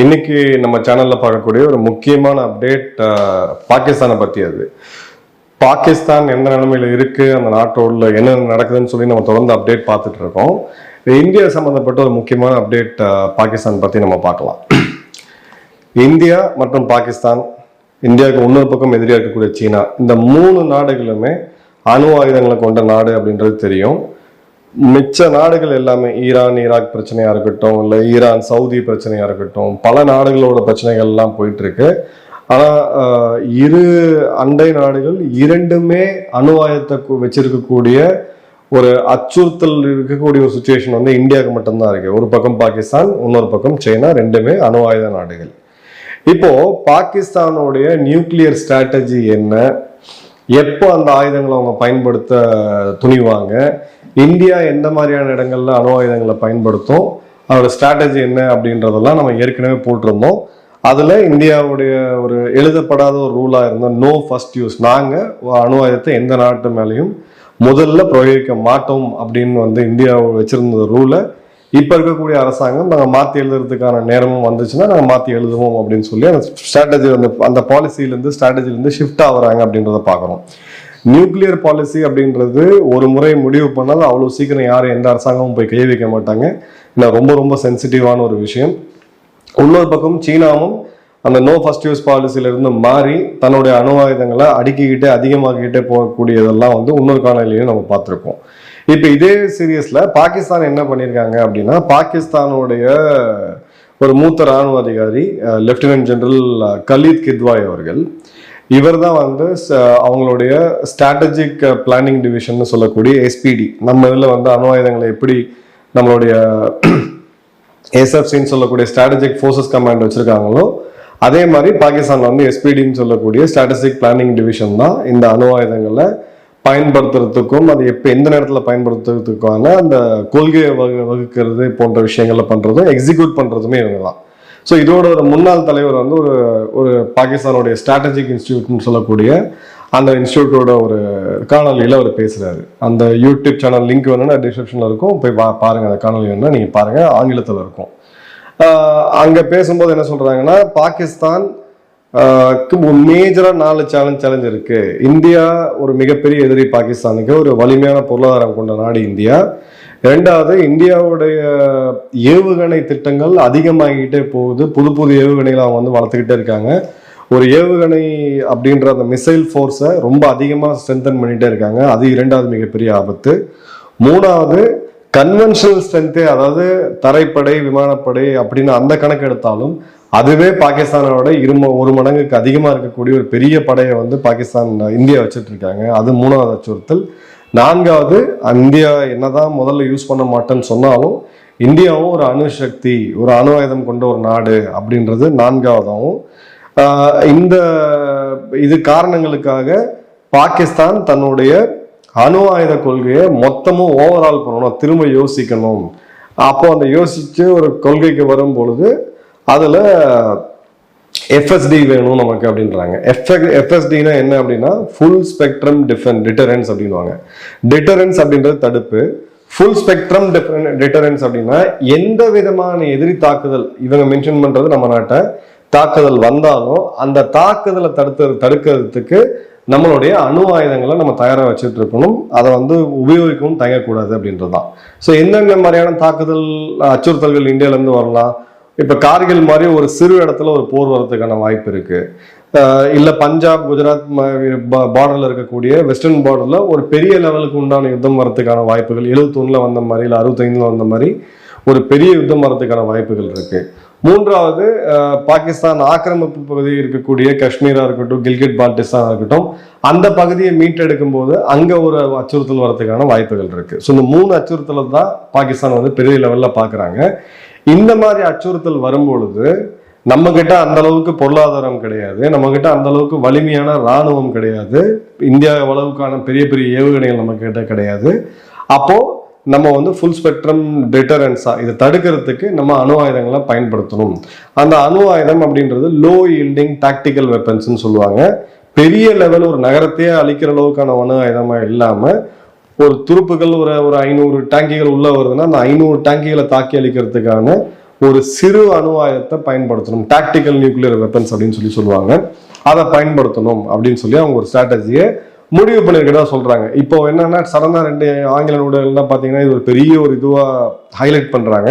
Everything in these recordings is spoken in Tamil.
இன்னைக்கு நம்ம சேனல்ல பார்க்கக்கூடிய ஒரு முக்கியமான அப்டேட் பாகிஸ்தானை பத்தி அது. பாகிஸ்தான் எந்த நிலைமையில இருக்கு அந்த நாட்டோட என்ன நடக்குதுன்னு சொல்லி நம்ம தொடர்ந்து அப்டேட் பார்த்துட்டு இருக்கோம். இது இந்தியா சம்பந்தப்பட்ட ஒரு முக்கியமான அப்டேட் பாகிஸ்தான் பத்தி நம்ம பார்க்கலாம். இந்தியா மற்றும் பாகிஸ்தான் இந்தியாவுக்கு இன்னொரு பக்கம் எதிரியா இருக்கக்கூடிய சீனா இந்த மூணு நாடுகளுமே அணு ஆயுதங்களை கொண்ட நாடு அப்படின்றது தெரியும். மிச்ச நாடுகள் எல்லாமே ஈரான் ஈராக் பிரச்சனையா இருக்கட்டும் இல்லை ஈரான் சவுதி பிரச்சனையா இருக்கட்டும் பல நாடுகளோட பிரச்சனைகள் எல்லாம் போயிட்டு இருக்கு ஆனா இரு அண்டை நாடுகள் இரண்டுமே அணு ஆயுதத்தை வச்சிருக்கக்கூடிய ஒரு அச்சுறுத்தல் இருக்கக்கூடிய ஒரு சுச்சுவேஷன் வந்து இந்தியாவுக்கு மட்டும்தான் இருக்கு. ஒரு பக்கம் பாகிஸ்தான் இன்னொரு பக்கம் சைனா ரெண்டுமே அணு ஆயுத நாடுகள். இப்போ பாகிஸ்தானுடைய நியூக்ளியர் ஸ்ட்ராட்டஜி என்ன? எப்போ அந்த ஆயுதங்களை அவங்க பயன்படுத்த துணிவாங்க? இந்தியா எந்த மாதிரியான இடங்களில் அணு ஆயுதங்களை பயன்படுத்தும் அதோட ஸ்ட்ராட்டஜி என்ன அப்படின்றதெல்லாம் நம்ம ஏற்கனவே போட்டிருந்தோம். அதில் இந்தியாவுடைய ஒரு எழுதப்படாத ஒரு ரூலாக இருந்தால் நோ ஃபர்ஸ்ட் யூஸ் நாங்கள் அணு ஆயுதத்தை எந்த நாட்டு மேலேயும் முதல்ல பிரயோகிக்க மாட்டோம் அப்படின்னு வந்து இந்தியா வச்சிருந்த ரூலை இப்போ இருக்கக்கூடிய அரசாங்கம் நாங்கள் மாற்றி எழுதுறதுக்கான நேரமும் வந்துச்சுன்னா நாங்கள் மாற்றி எழுதுவோம் அப்படின்னு சொல்லி அந்த ஸ்ட்ராட்டஜி அந்த அந்த பாலிசியிலேருந்து ஸ்ட்ராட்டஜிலேருந்து ஷிஃப்ட் ஆகுறாங்க அப்படின்றத பார்க்குறோம். நியூக்ளியர் பாலிசி அப்படின்றது ஒரு முறை முடிவு பண்ணாலும் அவ்வளோ சீக்கிரம் யாரும் எந்த அரசாங்கமும் போய் கை வைக்க மாட்டாங்க. ஏன்னா ரொம்ப ரொம்ப சென்சிட்டிவான ஒரு விஷயம். இன்னொரு பக்கம் சீனாவும் அந்த நோ ஃபர்ஸ்ட் யூஸ் பாலிசியிலிருந்து மாறி தன்னுடைய அணு ஆயுதங்களை அடுக்கிக்கிட்டே அதிகமாக்கிட்டே போகக்கூடியதெல்லாம் வந்து இன்னொரு காலையிலையும் நம்ம பார்த்துருக்கோம் இப்போ இதே சீரியஸில் பாகிஸ்தான் என்ன பண்ணியிருக்காங்க அப்படின்னா பாகிஸ்தானுடைய ஒரு மூத்த ராணுவ அதிகாரி லெப்டினன்ட் ஜெனரல் கலீத் கித்வாய் அவர்கள் இவர் தான் வந்து அவங்களுடைய ஸ்ட்ராட்டஜிக் பிளானிங் டிவிஷன் சொல்லக்கூடிய எஸ்பிடி நம்ம இதில் வந்து அணு ஆயுதங்களை எப்படி நம்மளுடைய ஏசப்சின்னு சொல்லக்கூடிய ஸ்ட்ராட்டஜிக் ஃபோர்ஸஸ் கமாண்ட் வச்சுருக்காங்களோ அதே மாதிரி பாகிஸ்தான் வந்து எஸ்பிடின்னு சொல்லக்கூடிய ஸ்ட்ராட்டஜிக் பிளானிங் டிவிஷன் தான் இந்த அணு ஆயுதங்களை பயன்படுத்துறதுக்கும் அது எப்போ எந்த நேரத்தில் பயன்படுத்துறதுக்கான அந்த கொள்கையை வகு வகுக்கிறது போன்ற விஷயங்களை பண்ணுறதும் எக்ஸிக்யூட் பண்ணுறதுமே இவங்க தான் ஸோ இதோட ஒரு முன்னாள் தலைவர் வந்து ஒரு ஒரு பாகிஸ்தானுடைய ஸ்ட்ராட்டஜிக் இன்ஸ்டியூட்னு சொல்லக்கூடிய அந்த இன்ஸ்டியூட்டோட ஒரு காணொலியில் அவர் பேசுகிறாரு அந்த யூடியூப் சேனல் லிங்க் வேணும்னா டிஸ்கிரிப்ஷனில் இருக்கும். போய் பா பாருங்கள் அந்த காணொலி வேணும்னா நீங்கள் பாருங்கள் ஆங்கிலத்தில் இருக்கும். அங்கே பேசும்போது என்ன சொல்கிறாங்கன்னா பாகிஸ்தான் மேஜராக நாலு சேலஞ்ச் சேலஞ்ச் இருக்குது இந்தியா ஒரு மிகப்பெரிய எதிரி பாகிஸ்தானுக்கு ஒரு வலிமையான பொருளாதாரம் கொண்ட நாடு இந்தியா. ரெண்டாவது இந்தியாவுடைய ஏவுகணை திட்டங்கள் அதிகமாகிக்கிட்டே போகுது. புது புது ஏவுகணைகளை அவங்க வந்து வளர்த்துக்கிட்டே இருக்காங்க. ஒரு ஏவுகணை அப்படின்ற அந்த மிசைல் ஃபோர்ஸை ரொம்ப அதிகமாக ஸ்ட்ரென்தன் பண்ணிகிட்டே இருக்காங்க. அது இரண்டாவது மிகப்பெரிய ஆபத்து. மூணாவது கன்வென்ஷனல் ஸ்ட்ரென்த்தே அதாவது தரைப்படை விமானப்படை அப்படின்னு அந்த கணக்கு எடுத்தாலும் அதுவே பாகிஸ்தானோட இரும ஒரு மடங்குக்கு அதிகமாக இருக்கக்கூடிய ஒரு பெரிய படையை வந்து பாகிஸ்தான் இந்தியா வச்சுட்டு இருக்காங்க. அது மூணாவது அச்சுறுத்தல். நான்காவது இந்தியா என்னதான் முதல்ல யூஸ் பண்ண மாட்டேன்னு சொன்னாலும் இந்தியாவும் ஒரு அணு சக்தி ஒரு அணு ஆயுதம் கொண்ட ஒரு நாடு அப்படின்றது நான்காவதாகவும் இந்த இது காரணங்களுக்காக பாகிஸ்தான் தன்னுடைய அணு ஆயுத கொள்கையை மொத்தமும் ஓவரால் பண்ணணும் திரும்ப யோசிக்கணும். அப்போ அந்த யோசிச்சு ஒரு கொள்கைக்கு வரும் பொழுது அதில் எஃப்எஸ்டி வேணும் நமக்கு அப்படின்றாங்க. எஃப்எஸ்டினா என்ன அப்படின்னா ஃபுல் ஸ்பெக்ட்ரம் டிஃபன் டிட்டரன்ஸ் அப்படின்வாங்க டிட்டரன்ஸ் அப்படின்றது தடுப்பு. ஃபுல் ஸ்பெக்ட்ரம் டிட்டரன்ஸ் அப்படின்னா எந்த விதமான எதிரி தாக்குதல் இவங்க மென்ஷன் பண்றது நம்ம நாட்டை தாக்குதல் வந்தாலும் அந்த தாக்குதலை தடுத்து தடுக்கிறதுக்கு நம்மளுடைய அணு ஆயுதங்களை நம்ம தயாராக வச்சுட்டு இருக்கணும் அதை வந்து உபயோகிக்கவும் தயங்கக்கூடாது அப்படின்றது தான் ஸோ எந்தெந்த மாதிரியான தாக்குதல் அச்சுறுத்தல்கள் இந்தியாவிலேருந்து வரலாம்? இப்போ கார்கில் மாதிரி ஒரு சிறு இடத்துல ஒரு போர் வரதுக்கான வாய்ப்பு இருக்கு. இல்லை பஞ்சாப் குஜராத் பார்டரில் இருக்கக்கூடிய வெஸ்டர்ன் பார்டரில் ஒரு பெரிய லெவலுக்கு உண்டான யுத்தம் வரதுக்கான வாய்ப்புகள் எழுபத்தொன்னில் வந்த மாதிரி இல்லை அறுபத்தைந்துல வந்த மாதிரி ஒரு பெரிய யுத்தம் வரதுக்கான வாய்ப்புகள் இருக்கு. மூன்றாவது பாகிஸ்தான் ஆக்கிரமிப்பு பகுதியில் இருக்கக்கூடிய காஷ்மீராக இருக்கட்டும் கில்கிட் பால்டிஸ்தானா இருக்கட்டும் அந்த பகுதியை மீட்டெடுக்கும் போது அங்கே ஒரு அச்சுறுத்தல் வரதுக்கான வாய்ப்புகள் இருக்கு. ஸோ இந்த மூணு அச்சுறுத்தலை தான் பாகிஸ்தான் வந்து பெரிய லெவலில் பார்க்குறாங்க இந்த மாதிரி அச்சுறுத்தல் வரும்பொழுது நம்ம கிட்ட அந்த அளவுக்கு பொருளாதாரம் கிடையாது நம்ம கிட்ட அந்த அளவுக்கு வலிமையான ராணுவம் கிடையாது இந்தியா அளவுக்கான பெரிய பெரிய ஏவுகணைகள் நம்ம கிட்ட கிடையாது. அப்போ நம்ம வந்து ஃபுல் ஸ்பெக்ட்ரம் டிட்டரன்ஸா இதை தடுக்கிறதுக்கு நம்ம அணு ஆயுதங்களை பயன்படுத்தணும். அந்த அணு ஆயுதம் அப்படின்றது லோ ஈல்டிங் டாக்டிக்கல் வெப்பன்ஸ்னு சொல்லுவாங்க. பெரிய லெவல் ஒரு நகரத்தையே அழிக்கிற அளவுக்கான அணு ஆயுதமா இல்லாம ஒரு துருப்புகள் ஒரு ஒரு ஐநூறு டேங்கிகள் உள்ளே வருதுன்னா அந்த ஐநூறு டேங்கிகளை தாக்கி அழிக்கிறதுக்கான ஒரு சிறு அணுவாயத்தை பயன்படுத்தணும். டாக்டிக்கல் நியூக்ளியர் வெப்பன்ஸ் அப்படின்னு சொல்லி சொல்லுவாங்க. அதை பயன்படுத்தணும் அப்படின்னு சொல்லி அவங்க ஒரு ஸ்ட்ராட்டஜியை முடிவு பண்ணிருக்கதா சொல்கிறாங்க இப்போ என்னன்னா சடனாக ரெண்டு ஆங்கில ஊடகங்கள்லாம் பார்த்தீங்கன்னா இது ஒரு பெரிய ஒரு இதுவாக ஹைலைட் பண்ணுறாங்க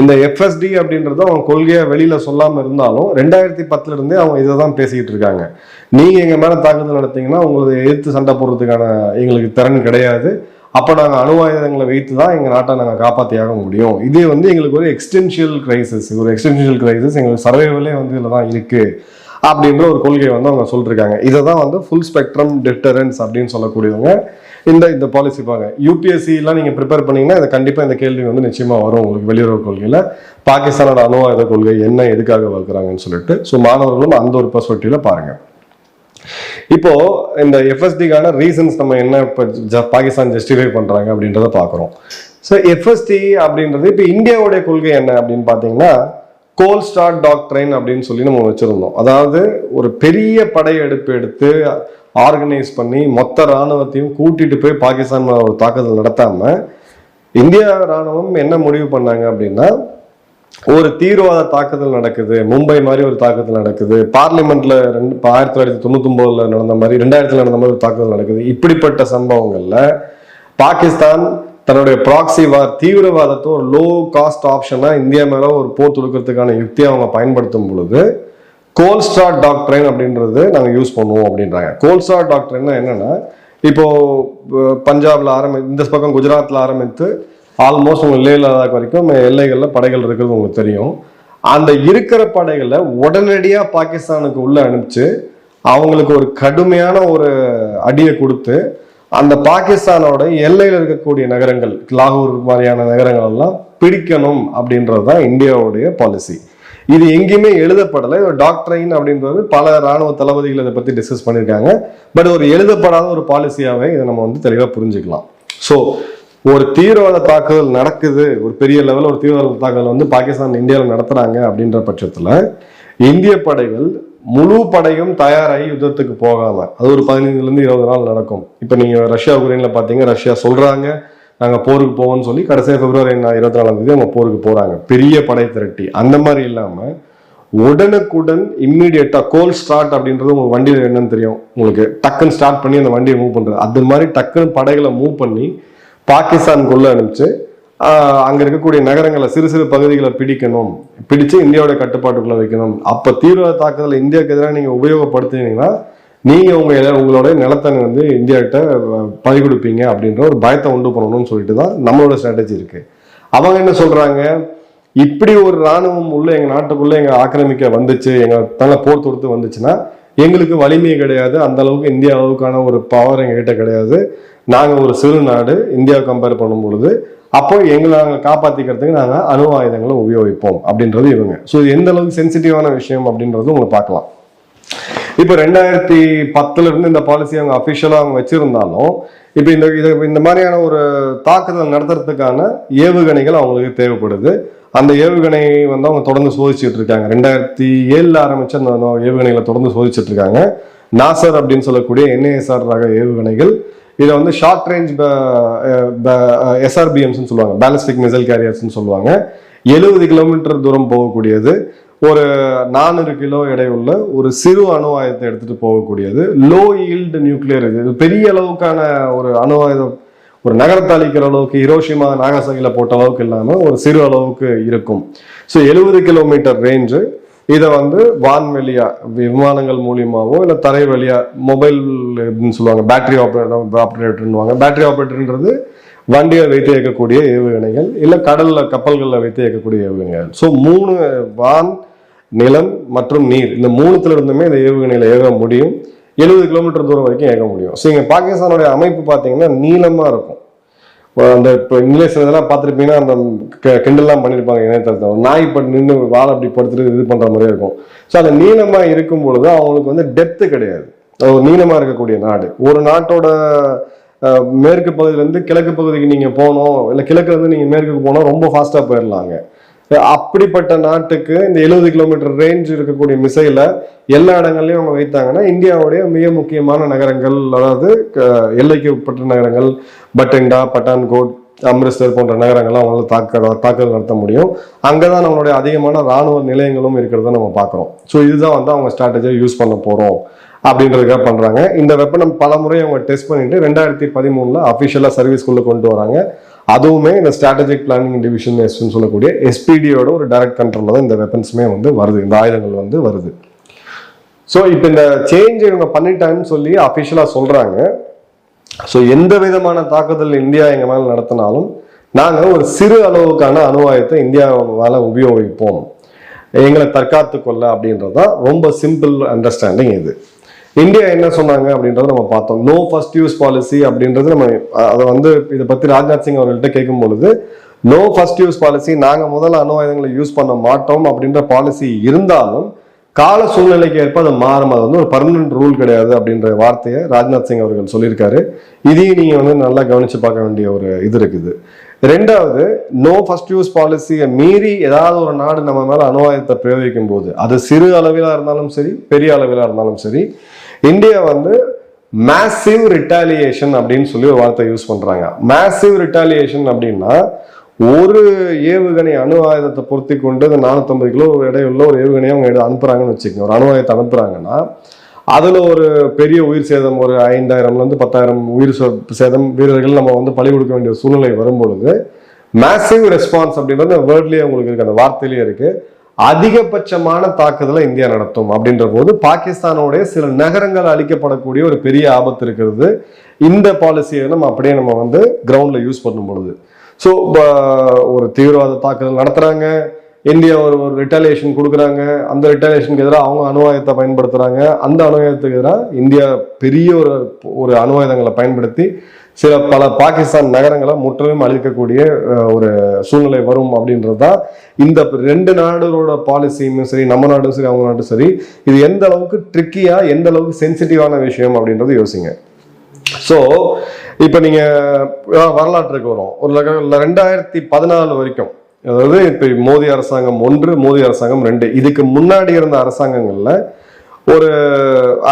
இந்த எஃப்எஸ்டி அப்படின்றது அவங்க கொள்கையை வெளியில சொல்லாம இருந்தாலும் ரெண்டாயிரத்தி பத்துல இருந்தே அவங்க இதை தான் பேசிக்கிட்டு இருக்காங்க. நீங்க எங்க மேல தாக்குதல் நடத்தீங்கன்னா உங்களை எதிர்த்து சண்டை போடுறதுக்கான எங்களுக்கு திறன் கிடையாது. அப்ப நாங்க அணு ஆயுதங்களை வைத்து தான் எங்க நாட்டை நாங்க காப்பாத்தியாக முடியும். இதே வந்து எங்களுக்கு ஒரு எக்ஸ்டென்ஷியல் கிரைசிஸ் ஒரு எக்ஸ்டென்ஷியல் கிரைசிஸ் எங்களுக்கு சர்வைவலே வந்து இதில் தான் இருக்கு அப்படின்ற ஒரு கொள்கையை வந்து அவங்க சொல்லிருக்காங்க. இதை தான் வந்து ஃபுல் ஸ்பெக்ட்ரம் டிட்டரன்ஸ் அப்படின்னு சொல்லக்கூடியவங்க இந்த இந்த பாலிசி பாங்க யூபிஎஸ்சிலாம் நீங்கள் ப்ரிப்பேர் பண்ணீங்கன்னா இது கண்டிப்பாக இந்த கேள்வி வந்து நிச்சயமாக வரும் உங்களுக்கு வெளியுறவு கொள்கையில். பாகிஸ்தானோட அணுவாத கொள்கை என்ன எதுக்காக வளர்க்குறாங்கன்னு சொல்லிட்டு. ஸோ மாணவர்களும் அந்த ஒரு பெர்ஸ்பெக்டிவ்ல பாருங்க. இப்போ இந்த எஃப்எஸ்டிக்கான ரீசன்ஸ் நம்ம என்ன இப்போ ஜ- பாகிஸ்தான் ஜஸ்டிஃபை பண்றாங்க அப்படின்றத பார்க்குறோம் ஸோ எஃப்எஸ்டி அப்படின்றது இப்போ இந்தியாவுடைய கொள்கை என்ன அப்படின்னு பார்த்தீங்கன்னா கோல் ஸ்டார் டாக்ட்ரைன் அப்படின்னு சொல்லி நம்ம வச்சிருந்தோம். அதாவது ஒரு பெரிய படையெடுப்பு எடுத்து ஆர்கனைஸ் பண்ணி மொத்த ராணுவத்தையும் கூட்டிட்டு போய் பாகிஸ்தான் ஒரு தாக்குதல் நடத்தாம இந்தியா ராணுவம் என்ன முடிவு பண்ணாங்க அப்படின்னா ஒரு தீவிரவாத தாக்குதல் நடக்குது மும்பை மாதிரி ஒரு தாக்குதல் நடக்குது பார்லிமெண்ட்ல ரெண்டு ஆயிரத்தி தொள்ளாயிரத்தி தொண்ணூத்தி ஒன்பதுல நடந்த மாதிரி ரெண்டாயிரத்துல நடந்த மாதிரி ஒரு தாக்குதல் நடக்குது. இப்படிப்பட்ட சம்பவங்கள்ல பாகிஸ்தான் தன்னுடைய ப்ராக்சி வார் தீவிரவாதத்தை ஒரு லோ காஸ்ட் ஆப்ஷனா இந்தியா மேல ஒரு போர் தொடுக்கிறதுக்கான யுக்தியை அவங்க பயன்படுத்தும் பொழுது கோல்ஸ்டார் டாக்டரைன் அப்படின்றது நாங்கள் யூஸ் பண்ணுவோம் அப்படின்றாங்க. கோல்ஸ்டார் டாக்ட்ரைன்னா என்னென்னா இப்போது பஞ்சாபில் பஞ்சாப்ல ஆரம்பி இந்த பக்கம் குஜராத்தில் ஆரம்பித்து ஆல்மோஸ்ட் உங்கள் லே லடாக் வரைக்கும் எல்லைகளில் படைகள் இருக்கிறது உங்களுக்கு தெரியும். அந்த இருக்கிற படைகளை உடனடியாக பாகிஸ்தானுக்கு உள்ளே அனுப்பிச்சு அவங்களுக்கு ஒரு கடுமையான ஒரு அடியை கொடுத்து அந்த பாகிஸ்தானோட எல்லையில் இருக்கக்கூடிய நகரங்கள் லாகூர் மாதிரியான நகரங்கள் எல்லாம் பிடிக்கணும் அப்படின்றது தான் இந்தியாவுடைய பாலிசி இது எங்கேயுமே எழுதப்படலை. ஒரு டாக்டரைன் அப்படின்றது பல ராணுவ தளபதிகள் இதை பற்றி டிஸ்கஸ் பண்ணியிருக்காங்க. பட் ஒரு எழுதப்படாத ஒரு பாலிசியாகவே இதை நம்ம வந்து தெளிவாக புரிஞ்சுக்கலாம். ஸோ ஒரு தீவிரவாத தாக்குதல் நடக்குது. ஒரு பெரிய லெவலில் ஒரு தீவிரவாத தாக்குதல் வந்து பாகிஸ்தான் இந்தியாவில் நடத்துறாங்க அப்படின்ற பட்சத்தில் இந்திய படைகள் முழு படையும் தயாராகி யுத்தத்துக்கு போகாமல் அது ஒரு பதினைந்துலேருந்து இருபது நாள் நடக்கும். இப்போ நீங்கள் ரஷ்யா உக்ரைனில் பார்த்தீங்க ரஷ்யா சொல்கிறாங்க நாங்கள் போருக்கு போவோம்னு சொல்லி கடைசியாக பிப்ரவரி இருபத்தி நாலாம் தேதி அவங்க போருக்கு போகிறாங்க பெரிய படை திரட்டி. அந்த மாதிரி இல்லாமல் உடனுக்குடன் இம்மிடியட்டா கோல் ஸ்டார்ட் அப்படின்றது உங்களுக்கு வண்டியில் என்னன்னு தெரியும். உங்களுக்கு டக்குன்னு ஸ்டார்ட் பண்ணி அந்த வண்டியை மூவ் பண்ணுறது அது மாதிரி டக்குன்னு படைகளை மூவ் பண்ணி பாகிஸ்தானுக்குள்ளே அனுப்பிச்சு அங்கே இருக்கக்கூடிய நகரங்களை சிறு சிறு பகுதிகளை பிடிக்கணும். பிடிச்சு இந்தியாவோட கட்டுப்பாட்டுக்குள்ளே வைக்கணும். அப்போ தீவிரவாத தாக்குதலை இந்தியாவுக்கு எதிராக நீங்கள் உபயோகப்படுத்தினீங்கன்னா நீங்க உங்க உங்களோட நிலத்தை வந்து இந்தியாக்கிட்ட பறி கொடுப்பீங்க அப்படின்ற ஒரு பயத்தை உண்டு பண்ணணும்னு சொல்லிட்டு தான் நம்மளோட ஸ்ட்ராட்டஜி இருக்கு. அவங்க என்ன சொல்றாங்க? இப்படி ஒரு ராணுவம் உள்ள எங்க நாட்டுக்குள்ள எங்க ஆக்கிரமிக்க வந்துச்சு எங்க தலை போர் தொடுத்து வந்துச்சுன்னா எங்களுக்கு வலிமை கிடையாது. அந்த அளவுக்கு இந்தியா அளவுக்கான ஒரு பவர் எங்ககிட்ட கிடையாது. நாங்கள் ஒரு சிறு நாடு இந்தியா கம்பேர் பண்ணும் பொழுது அப்போ எங்களை நாங்கள் காப்பாற்றிக்கிறதுக்கு நாங்கள் அணு ஆயுதங்களை உபயோகிப்போம் அப்படின்றது இவங்க. ஸோ எந்த அளவுக்கு சென்சிட்டிவான விஷயம் அப்படின்றது உங்களை பார்க்கலாம். இப்போ ரெண்டாயிரத்தி பத்துல இருந்து இந்த பாலிசி அவங்க அஃபிஷியலாக அவங்க வச்சிருந்தாலும் இப்போ இந்த இது இந்த மாதிரியான ஒரு தாக்குதல் நடத்துறதுக்கான ஏவுகணைகள் அவங்களுக்கு தேவைப்படுது. அந்த ஏவுகணை வந்து அவங்க தொடர்ந்து சோதிச்சுட்டு இருக்காங்க. ரெண்டாயிரத்தி ஏழில் ஆரம்பிச்ச அந்த ஏவுகணைகளை தொடர்ந்து சோதிச்சுட்டு இருக்காங்க. நாசர் அப்படின்னு சொல்லக்கூடிய என்ஏஎஸ்ஆர் ரக ஏவுகணைகள். இதை வந்து ஷார்ட் ரேஞ்ச் எஸ்ஆர்பிஎம்ஸ்னு சொல்லுவாங்க. பேலிஸ்டிக் மிசைல் கேரியர்ஸ்னு சொல்லுவாங்க. எழுபது கிலோமீட்டர் தூரம் போகக்கூடியது. ஒரு நானூறு கிலோ எடையுள்ள ஒரு சிறு அணு ஆயுதத்தை எடுத்துட்டு போகக்கூடியது. லோ ஈல்டு நியூக்ளியர் இது. பெரிய அளவுக்கான ஒரு அணு ஆயுதம். ஒரு நகரத்தை அழிக்கிற அளவுக்கு ஹிரோஷிமா நாகசாகில போட்ட அளவுக்கு இல்லாம ஒரு சிறு அளவுக்கு இருக்கும். ஸோ எழுபது கிலோமீட்டர் ரேஞ்சு இதை வந்து வான்வெளியா விமானங்கள் மூலியமாவோ இல்லை தரை வழியா மொபைல் அப்படின்னு சொல்லுவாங்க பேட்டரி ஆப்ரேட்டர் ஆப்ரேட்டர்னுவாங்க பேட்டரி ஆப்ரேட்டர்ன்றது வண்டியை வைத்து இயக்கக்கூடிய ஏவுகணைகள் இல்லை கடலில் கப்பல்களில் வைத்து இயக்கக்கூடிய ஏவுகணைகள். ஸோ மூணு வான் நிலம் மற்றும் நீர். இந்த மூணுத்துல இருந்துமே இந்த ஏவுகணையில ஏக முடியும். எழுபது கிலோமீட்டர் தூரம் வரைக்கும் ஏக முடியும். ஸோ இங்கே பாகிஸ்தானுடைய அமைப்பு பார்த்தீங்கன்னா நீளமாக இருக்கும். அந்த இப்போ இங்கிலீஷ் இதெல்லாம் பார்த்துருப்பீங்கன்னா அந்த க- கிண்டல்லாம் பண்ணியிருப்பாங்க இணையதளத்தில். நாய் பட்டு நின்று வாழை அப்படி படுத்துட்டு இது பண்ணுற மாதிரியே இருக்கும். ஸோ அந்த நீளமாக இருக்கும் பொழுது அவங்களுக்கு வந்து டெப்த்து கிடையாது. ஒரு நீளமாக இருக்கக்கூடிய நாடு. ஒரு நாட்டோட மேற்கு பகுதியிலேருந்து கிழக்கு பகுதிக்கு நீங்கள் போகணும் இல்லை கிழக்குலேருந்து நீங்கள் மேற்குக்கு போனால் ரொம்ப ஃபாஸ்ட்டாக போயிடலாங்க அப்படிப்பட்ட நாட்டுக்கு இந்த எழுபது கிலோமீட்டர் ரேஞ்ச் இருக்கக்கூடிய மிசைலை எல்லா இடங்கள்லையும் அவங்க வைத்தாங்கன்னா இந்தியாவுடைய மிக முக்கியமான நகரங்கள் அதாவது எல்லைக்கு உட்பட்ட நகரங்கள் பட்டிண்டா பட்டான்கோட் அம்ரிஸ்டர் போன்ற நகரங்கள்லாம் அவங்களால தாக்க தாக்குதல் நடத்த முடியும். அங்கே தான் நம்மளுடைய அதிகமான ராணுவ நிலையங்களும் இருக்கிறத நம்ம பார்க்குறோம். ஸோ இதுதான் வந்து அவங்க ஸ்ட்ராட்டஜியை யூஸ் பண்ண போகிறோம் அப்படின்றதுக்காக பண்ணுறாங்க இந்த வெப்பனம் பல முறை அவங்க டெஸ்ட் பண்ணிட்டு ரெண்டாயிரத்தி பதிமூணில் அஃபிஷியலாக சர்வீஸ்குள்ளே கொண்டு வராங்க. அதுவுமே இந்த ஸ்ட்ராட்டஜிக் பிளானிங் டிவிஷன் எஸ்ன்னு சொல்லக்கூடிய எஸ்பிடியோட ஒரு டைரக்ட் கண்ட்ரோலில் தான் இந்த வெப்பன்ஸுமே வந்து வருது. இந்த ஆயுதங்கள் வந்து வருது. ஸோ இப்போ இந்த சேஞ்ச் இவங்க பண்ணிட்டாங்கன்னு சொல்லி அஃபிஷியலாக சொல்கிறாங்க ஸோ எந்த விதமான தாக்குதல் இந்தியா எங்கள் மேலே நடத்தினாலும் நாங்கள் ஒரு சிறு அளவுக்கான அணுவாயத்தை இந்தியா மேலே உபயோகிப்போம். எங்களை தற்காத்து கொள்ள அப்படின்றது தான் ரொம்ப சிம்பிள் அண்டர்ஸ்டாண்டிங் இது. இந்தியா என்ன சொன்னாங்க அப்படின்றத நம்ம பார்த்தோம். நோ ஃபர்ஸ்ட் யூஸ் பாலிசி அப்படின்றது நம்ம அதை வந்து இதை பற்றி ராஜ்நாத் சிங் அவர்கள்ட்ட கேட்கும் பொழுது நோ ஃபர்ஸ்ட் யூஸ் பாலிசி நாங்கள் முதல்ல அணு ஆயுதங்களை யூஸ் பண்ண மாட்டோம் அப்படின்ற பாலிசி இருந்தாலும் கால சூழ்நிலைக்கு ஏற்ப அது மாறும். அது வந்து ஒரு பர்மனன்ட் ரூல் கிடையாது அப்படின்ற வார்த்தையை ராஜ்நாத் சிங் அவர்கள் சொல்லியிருக்காரு. இதையும் நீங்க வந்து நல்லா கவனிச்சு பார்க்க வேண்டிய ஒரு இது இருக்குது. ரெண்டாவது நோ ஃபர்ஸ்ட் யூஸ் பாலிசியை மீறி ஏதாவது ஒரு நாடு நம்ம மேல அணுவாயத்தை பிரயோகிக்கும் போது அது சிறு அளவிலா இருந்தாலும் சரி பெரிய அளவிலா இருந்தாலும் சரி இந்தியா வந்து மேசிவ் ரிட்டாலியேஷன் அப்படின்னு சொல்லி ஒரு வார்த்தை யூஸ் பண்றாங்க. மேசிவ் ரிட்டாலியேஷன் அப்படின்னா ஒரு ஏவுகணை அணு ஆயுதத்தை பொருத்தி கொண்டு நானூத்தி நானூற்றம்பது கிலோ எடையுள்ள ஒரு ஏவுகணையை அவங்க அனுப்புறாங்கன்னு வச்சுக்கோங்க. ஒரு அணு ஆயுதத்தை அனுப்புறாங்கன்னா அதில் ஒரு பெரிய உயிர் சேதம் ஒரு ஐந்தாயிரம்லேருந்து பத்தாயிரம் உயிர் சேதம் வீரர்கள் நம்ம வந்து பழி கொடுக்க வேண்டிய சூழ்நிலை வரும்பொழுது மேசிவ் ரெஸ்பான்ஸ் அப்படின்றது வேர்ட்லேயே உங்களுக்கு இருக்குது அந்த வார்த்தையிலேயே இருக்குது அதிகபட்சமான தாக்குதலை இந்தியா நடத்தும் அப்படின்ற போது பாகிஸ்தானோடைய சில நகரங்கள் அழிக்கப்படக்கூடிய ஒரு பெரிய ஆபத்து இருக்கிறது. இந்த பாலிசியை நம்ம அப்படியே நம்ம வந்து கிரவுண்டில் யூஸ் பண்ணும் பொழுது ஸோ ஒரு தீவிரவாத தாக்குதல் நடத்துகிறாங்க இந்தியா ஒரு ஒரு ரிட்டாலியேஷன் கொடுக்குறாங்க. அந்த ரிட்டாலியேஷனுக்கு எதிராக அவங்க அணுவாயுதத்தை பயன்படுத்துகிறாங்க அந்த அணுவாயுதத்துக்கு எதிராக இந்தியா பெரிய ஒரு ஒரு அணுவாயுதங்களை பயன்படுத்தி சில பல பாகிஸ்தான் நகரங்களை முற்றிலும் அழிக்கக்கூடிய ஒரு சூழ்நிலை வரும் அப்படின்றது தான் இந்த ரெண்டு நாடுகளோட பாலிசியும் சரி நம்ம நாடும் சரி அவங்க நாடும் சரி இது எந்த அளவுக்கு ட்ரிக்கியாக எந்த அளவுக்கு சென்சிட்டிவான விஷயம் அப்படின்றது யோசிங்க. ஸோ இப்போ நீங்கள் வரலாற்றுக்கு வரும். ஒரு ரெண்டாயிரத்தி பதினாலு வரைக்கும் அதாவது இப்போ மோடி அரசாங்கம் ஒன்று மோடி அரசாங்கம் ரெண்டு. இதுக்கு முன்னாடி இருந்த அரசாங்கங்களில் ஒரு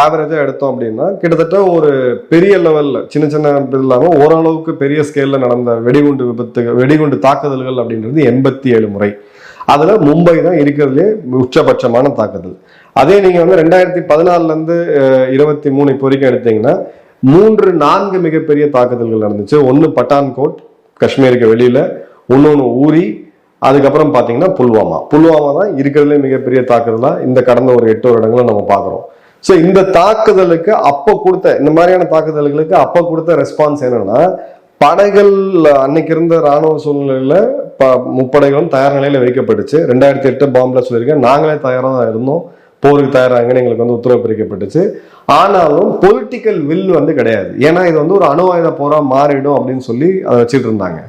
ஆவரேஜாக எடுத்தோம் அப்படின்னா கிட்டத்தட்ட ஒரு பெரிய லெவலில் சின்ன சின்ன இது இல்லாமல் ஓரளவுக்கு பெரிய ஸ்கேலில் நடந்த வெடிகுண்டு விபத்து வெடிகுண்டு தாக்குதல்கள் அப்படின்றது எண்பத்தி ஏழு முறை. அதில் மும்பை தான் இருக்கிறதுலே உச்சபட்சமான தாக்குதல். அதே நீங்கள் வந்து ரெண்டாயிரத்தி பதினாலுலேருந்து இருபத்தி மூணு இப்போ வரைக்கும் எடுத்தீங்கன்னா மூன்று நான்கு மிகப்பெரிய தாக்குதல்கள் நடந்துச்சு. ஒன்று பட்டான்கோட் காஷ்மீருக்கு வெளியில் இன்னொன்று ஊரி அதுக்கப்புறம் பார்த்தீங்கன்னா புல்வாமா. புல்வாமா தான் இருக்கிறதுலே மிகப்பெரிய தாக்குதலாக இந்த கடந்த ஒரு எட்டு வருடங்களை நம்ம பார்க்குறோம். ஸோ இந்த தாக்குதலுக்கு அப்போ கொடுத்த இந்த மாதிரியான தாக்குதல்களுக்கு அப்போ கொடுத்த ரெஸ்பான்ஸ் என்னன்னா படைகள் அன்னைக்கு இருந்த ராணுவ சூழ்நிலையில் ப முப்படைகளும் தயார் நிலையில் வைக்கப்பட்டுச்சு. ரெண்டாயிரத்தி எட்டு பாம்புல சொல்லியிருக்கேன். நாங்களே தயாராக தான் இருந்தோம். போருக்கு தயாராங்கன்னு எங்களுக்கு வந்து உத்தரவு பிரிக்கப்பட்டுச்சு ஆனாலும் பொலிட்டிக்கல் வில் வந்து கிடையாது. ஏன்னா இது வந்து ஒரு அணு ஆயுத போரா மாறிடும் அப்படின்னு சொல்லி அதை வச்சுட்டு இருந்தாங்க.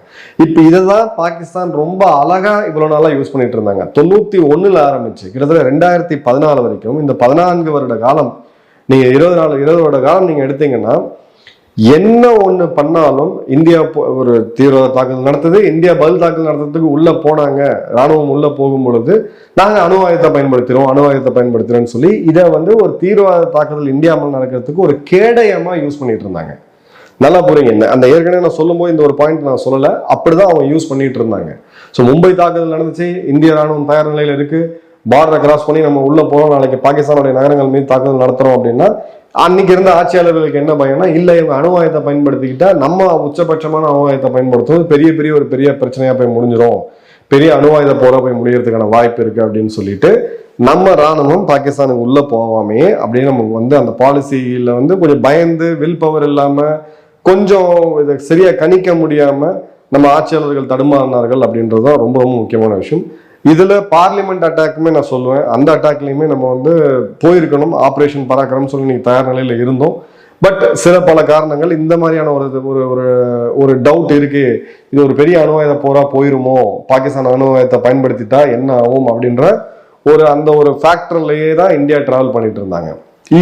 இப்போ இதை தான் பாகிஸ்தான் ரொம்ப அழகா இவ்வளவு நாளா யூஸ் பண்ணிட்டு இருந்தாங்க. தொண்ணூத்தி ஒண்ணுல ஆரம்பிச்சு கிட்டத்தட்ட ரெண்டாயிரத்தி பதினாலு வரைக்கும் இந்த பதினான்கு வருட காலம் நீங்க இருபது நாள் இருபது வருட காலம் நீங்க எடுத்தீங்கன்னா என்ன ஒன்று பண்ணாலும் இந்தியா போ- ஒரு தீவிரவாத தாக்குதல் நடத்துது. இந்தியா பதில் தாக்குதல் நடத்துறதுக்கு உள்ளே போனாங்க. ராணுவம் உள்ளே போகும் பொழுது நாங்கள் அணு ஆயுதத்தை பயன்படுத்துகிறோம் அணு ஆயுதத்தை பயன்படுத்துறோம்னு சொல்லி இதை வந்து ஒரு தீவிரவாத தாக்குதல் இந்தியா மேல நடக்கிறதுக்கு ஒரு கேடயமாக யூஸ் பண்ணிட்டு இருந்தாங்க. நல்லா புரியுங்க. என்ன அந்த ஏற்கனவே நான் சொல்லும்போது இந்த ஒரு பாயிண்ட் நான் சொல்லலை. அப்படிதான் அவங்க யூஸ் பண்ணிட்டு இருந்தாங்க. ஸோ மும்பை தாக்குதல் நடந்துச்சு. இந்திய ராணுவம் தயார் நிலையில் இருக்குது பார்டரை கிராஸ் பண்ணி நம்ம உள்ளே போகிறோம் நாளைக்கு பாகிஸ்தானுடைய நகரங்கள் மீது தாக்குதல் நடத்துகிறோம் அப்படின்னா அன்னைக்கு இருந்த ஆட்சியாளர்களுக்கு என்ன பயம்னா இல்ல இவங்க அணுவாயத்தை பயன்படுத்திக்கிட்டா நம்ம உச்சபட்சமான அணுவாயத்தை பயன்படுத்தும் பயன்படுத்துவது பெரிய பெரிய ஒரு பெரிய பிரச்சனையா போய் முடிஞ்சிடும் பெரிய அணுவாயுத போற போய் முடியறதுக்கான வாய்ப்பு இருக்கு அப்படின்னு சொல்லிட்டு நம்ம ராணுவம் பாகிஸ்தானுக்கு உள்ள போவாமே அப்படின்னு நமக்கு வந்து அந்த பாலிசியில வந்து கொஞ்சம் பயந்து வில் பவர் இல்லாம கொஞ்சம் இதை சரியா கணிக்க முடியாம நம்ம ஆட்சியாளர்கள் தடுமாறினார்கள் அப்படின்றது தான் ரொம்ப ரொம்ப முக்கியமான விஷயம். இதுல பார்லிமெண்ட் அட்டாக்குமே நான் சொல்லுவேன். அந்த அட்டாக்லயுமே நம்ம வந்து போயிருக்கணும் ஆப்ரேஷன் பராக்கிரம் சொல்லி நீங்க தயார் நிலையில இருந்தோம். பட் சில பல காரணங்கள் இந்த மாதிரியான ஒரு ஒரு ஒரு ஒரு டவுட் இருக்கு. இது ஒரு பெரிய அணு ஆயுத போரா போயிருமோ? பாகிஸ்தான் அணுவாயத்தை பயன்படுத்திட்டா என்ன ஆகும் அப்படின்ற ஒரு அந்த ஒரு ஃபேக்டர்லயே தான் இந்தியா டிராவல் பண்ணிட்டு இருந்தாங்க.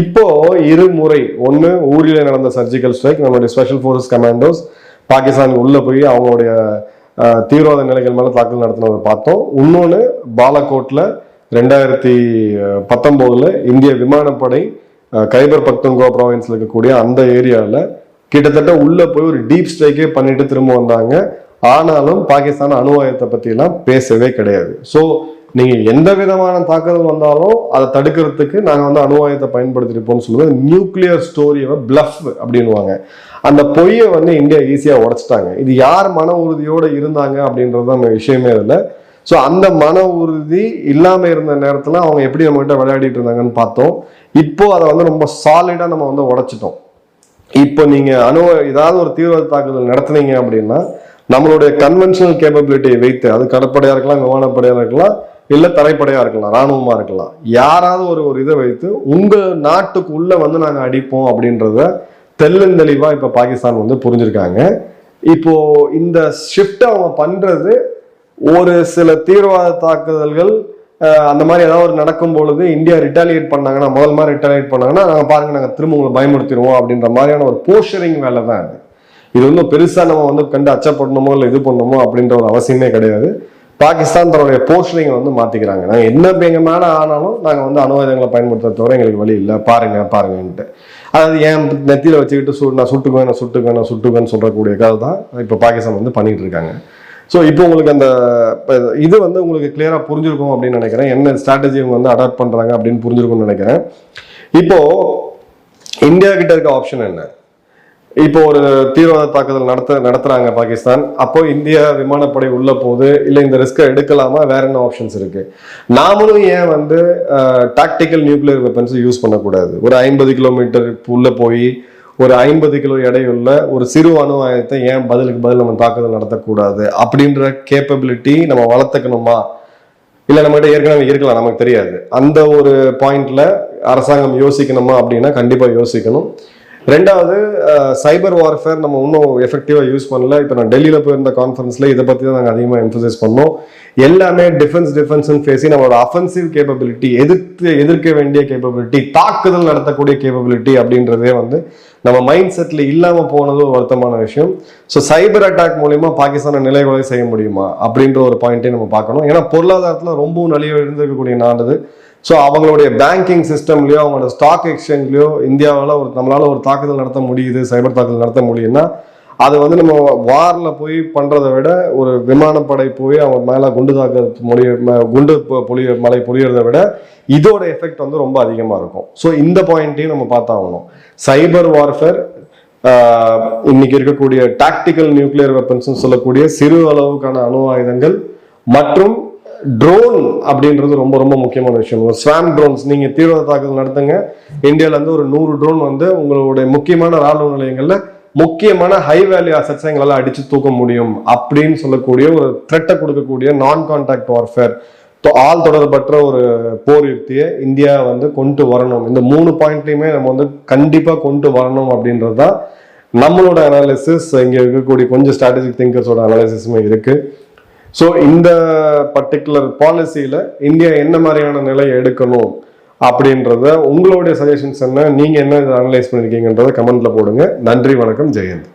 இப்போ இருமுறை ஒன்று ஊரில் நடந்த சர்ஜிக்கல் ஸ்ட்ரைக் நம்மளுடைய ஸ்பெஷல் ஃபோர்ஸ் கமாண்டோஸ் பாகிஸ்தான் உள்ள போய் அவங்களுடைய தீவிரவாத நிலைகள் மேலே தாக்குதல் நடத்தினதை பார்த்தோம். இன்னொன்று பாலக்கோட்ல ரெண்டாயிரத்தி பத்தொம்போதில் இந்திய விமானப்படை கைபர் பக்தங்கோ ப்ராவின்ஸில் இருக்கக்கூடிய அந்த ஏரியாவில் கிட்டத்தட்ட உள்ளே போய் ஒரு டீப் ஸ்ட்ரைக்கே பண்ணிட்டு திரும்ப வந்தாங்க. ஆனாலும் பாகிஸ்தான் அணு ஆயுதத்தை பேசவே கிடையாது. ஸோ நீங்கள் எந்த விதமான தாக்குதல் வந்தாலும் அதை தடுக்கிறதுக்கு நாங்கள் வந்து அணுவாயத்தை பயன்படுத்திருப்போம்னு சொல்லுவது நியூக்ளியர் ஸ்டோரியை பிளஃப் அப்படின்னுவாங்க. அந்த பொய்யை வந்து இந்தியா ஈஸியாக உடைச்சிட்டாங்க. இது யார் மன உறுதியோடு இருந்தாங்க அப்படின்றது தான் விஷயமே இல்லை. ஸோ அந்த மன உறுதி இல்லாமல் இருந்த நேரத்தில் அவங்க எப்படி நம்மகிட்ட விளையாடிட்டு இருந்தாங்கன்னு பார்த்தோம். இப்போ அதை வந்து ரொம்ப சாலிடாக நம்ம வந்து உடைச்சிட்டோம். இப்போ நீங்கள் அணு ஏதாவது ஒரு தீவிரவாத தாக்குதல் நடத்துனீங்க அப்படின்னா நம்மளுடைய கன்வென்ஷனல் கேப்பபிலிட்டியை வைத்து அது கடற்படையாக இருக்கலாம் விமானப்படையாக இருக்கலாம் இல்லை தரைப்படையாக இருக்கலாம் இராணுவமாக இருக்கலாம். யாராவது ஒரு ஒரு இதை வைத்து உங்கள் நாட்டுக்குள்ளே வந்து நாங்கள் அடிப்போம் அப்படின்றத தெள்ளந்தெளிவாக இப்போ பாகிஸ்தான் வந்து புரிஞ்சிருக்காங்க. இப்போது இந்த ஷிஃப்ட்டை அவங்க பண்ணுறது ஒரு சில தீவிரவாத தாக்குதல்கள் அந்த மாதிரி ஏதாவது ஒரு நடக்கும் பொழுது இந்தியா ரிட்டாலியேட் பண்ணாங்கன்னா முதல் மாதிரி ரிட்டாலியேட் பண்ணாங்கன்னா நாங்கள் பாருங்க நாங்கள் திரும்ப உங்களை பயமுறுத்திடுவோம் அப்படின்ற மாதிரியான ஒரு போஷரிங் வேலை தான் இது இது வந்து பெருசாக நம்ம வந்து கண்டு அச்சப்படணுமோ இல்லை இது பண்ணணுமோ அப்படின்ற ஒரு அவசியமே கிடையாது. பாகிஸ்தான் தன்னுடைய போஸ்டரிங்கை வந்து மாற்றிக்கிறாங்க நாங்கள் என்ன இப்ப ஆனாலும் நாங்கள் வந்து அனுவாதங்களை பயன்படுத்த தவிர எங்களுக்கு வழி இல்லை. பாருங்க பாருங்கன்ட்டு. அதாவது ஏன் நெத்தியில் வச்சுக்கிட்டு சு நான் சுட்டுக்குவேன் நான் சுட்டுக்குவேன் நான் சுட்டுக்குவேன்னு சொல்லக்கூடிய கதை தான் இப்போ பாகிஸ்தான் வந்து பண்ணிகிட்டு இருக்காங்க ஸோ இப்போ உங்களுக்கு அந்த இது வந்து உங்களுக்கு கிளியராக புரிஞ்சிருக்கும் அப்படின்னு நினைக்கிறேன். என்ன ஸ்ட்ராட்டஜி இவங்க வந்து அடாப்ட் பண்ணுறாங்க அப்படின்னு புரிஞ்சிருக்கும்னு நினைக்கிறேன். இப்போது இந்தியா கிட்ட இருக்க ஆப்ஷன் என்ன? இப்போ ஒரு தீவிரவாத தாக்குதல் நடத்த நடத்துறாங்க பாகிஸ்தான். அப்போ இந்திய விமானப்படை உள்ள போது இல்லை இந்த ரிஸ்கை எடுக்கலாமா? வேற என்ன ஆப்ஷன்ஸ் இருக்கு? நாமளும் ஏன் வந்து டாக்டிக்கல் நியூக்ளியர் வெப்பன்ஸ் யூஸ் பண்ணக்கூடாது? ஒரு ஐம்பது கிலோமீட்டர் உள்ள போய் ஒரு ஐம்பது கிலோ எடையுள்ள ஒரு சிறு அணு ஆயத்தை ஏன் பதிலுக்கு பதில் நம்ம தாக்குதல் நடத்தக்கூடாது? அப்படின்ற கேப்பபிலிட்டி நம்ம வளர்த்துக்கணுமா? இல்லை நம்மகிட்ட ஏற்கனவே இருக்கலாம் நமக்கு தெரியாது. அந்த ஒரு பாயிண்ட்ல அரசாங்கம் யோசிக்கணுமா அப்படின்னா கண்டிப்பாக யோசிக்கணும். ரெண்டாவது சைபர் வார்ஃபேர் நம்ம இன்னும் எஃபெக்டிவாக யூஸ் பண்ணல. இப்போ நான் டெல்லியில் போயிருந்த கான்ஃபரன்ஸில் இதை பற்றி தான் நாங்கள் அதிகமாக எம்ஃபசைஸ் பண்ணோம். எல்லாமே டிஃபென்ஸ் டிஃபென்ஸ்னு பேசி நம்மளோட அஃபென்சிவ் கேப்பபிலிட்டி எதிர்த்து எதிர்க்க வேண்டிய கேப்பபிலிட்டி தாக்குதல் நடத்தக்கூடிய கேப்பபிலிட்டி அப்படின்றதே வந்து நம்ம மைண்ட் செட்ல இல்லாம போனது ஒரு வருத்தமான விஷயம். ஸோ சைபர் அட்டாக் மூலியமா பாகிஸ்தானை நிலைகுலை செய்ய முடியுமா? அப்படின்ற ஒரு பாயிண்ட்டே நம்ம பார்க்கணும். ஏன்னா பொருளாதாரத்துல ரொம்பவும் நலிவு இருந்திருக்கக்கூடிய நாடு ஸோ அவங்களுடைய பேங்கிங் சிஸ்டம்லயோ அவங்களோட ஸ்டாக் எக்ஸ்சேஞ்ச்லயோ இந்தியாவால் ஒரு நம்மளால ஒரு தாக்குதல் நடத்த முடியுது சைபர் தாக்குதல் நடத்த முடியும்னா அது வந்து நம்ம வாரில் போய் பண்ணுறதை விட ஒரு விமானப்படை போய் அவங்க மேலே குண்டு தாக்க மொழிய ம- குண்டு பொழிய மலை பொழியறதை விட இதோட எஃபெக்ட் வந்து ரொம்ப அதிகமாக இருக்கும். ஸோ இந்த பாயிண்ட்டையும் நம்ம பார்த்தாகணும். சைபர் வார்ஃபேர் இன்னைக்கு இருக்கக்கூடிய டாக்டிக்கல் நியூக்ளியர் வெப்பன்ஸ் சொல்லக்கூடிய சிறு அளவுக்கான அணு ஆயுதங்கள் மற்றும் ட்ரோன் அப்படின்றது ரொம்ப ரொம்ப முக்கியமான விஷயம். ஒரு ஸ்வாம் ட்ரோன்ஸ் நீங்கள் தீவிரவாத தாக்குதல் நடத்துங்க. இந்தியாவிலேருந்து ஒரு நூறு ட்ரோன் வந்து உங்களுடைய முக்கியமான ராணுவ நிலையங்களில் முக்கியமான ஹை வேல்யூ அசட்ஸை எங்களால் அடிச்சு தூக்க முடியும் அப்படின்னு சொல்லக்கூடிய ஒரு த்ரெட்டை கொடுக்கக்கூடிய நான் கான்டாக்ட் வார்ஃபேர் ஆள் தொடர்பற்ற ஒரு போர் யுக்தியை இந்தியா வந்து கொண்டு வரணும். இந்த மூணு பாயிண்ட்லையுமே நம்ம வந்து கண்டிப்பாக கொண்டு வரணும் அப்படின்றது தான் நம்மளோட அனாலிசிஸ் இங்கே இருக்கக்கூடிய கொஞ்சம் ஸ்ட்ராட்டஜிக் திங்கர்ஸோட அனாலிசிஸுமே இருக்குது ஸோ இந்த பர்டிகுலர் பாலிசியில் இந்தியா என்ன மாதிரியான நிலையை எடுக்கணும்? அப்படின்றத உங்களுடைய சஜஷன்ஸ் என்ன நீங்கள் என்ன அனலைஸ் பண்ணியிருக்கீங்கன்றத கமெண்ட்டில் போடுங்க. நன்றி வணக்கம் ஜெயந்த்